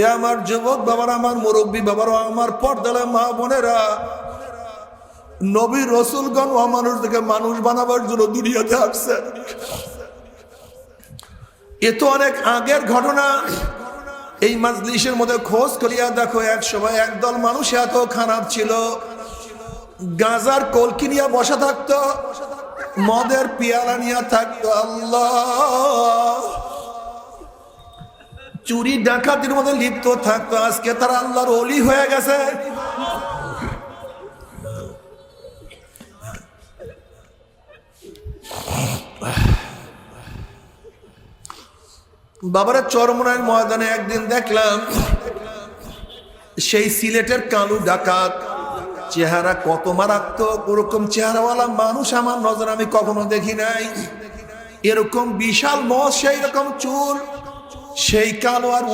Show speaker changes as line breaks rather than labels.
এ আমার যুবক বাবার আমার মুরব্বী বাবার আমার পর্দালে মা বোনেরা। নবী রসুলগণ ও মানুষ থেকে মানুষ বানাবার জন্য দুনিয়াতে আসছেন এ তো অনেক আগের ঘটনা। এই মাজলিসের মধ্যে খোঁজ করিয়া দেখো, এক সময় একদল মানুষ এত খারাপ ছিল। গাজার কলকি নিয়ে বসা থাকতো, মদের পিয়ালা নিয়ে থাকতো। আল্লাহ! চুরি ডাকাতির মধ্যে লিপ্ত থাকতো। আজকে তারা আল্লাহর অলি হয়ে গেছে। বাবারা চরমনার ময়দানে একদিন দেখলাম, সেই সিলেটের কালু ডাকাত, চেহারা কত মারাত্মক, ওরকম চেহারাওয়ালা মানুষ আমার নজর আমি কখনো দেখি নাই। এরকম বিশাল মস সেই রকম চুল সেই কালো আর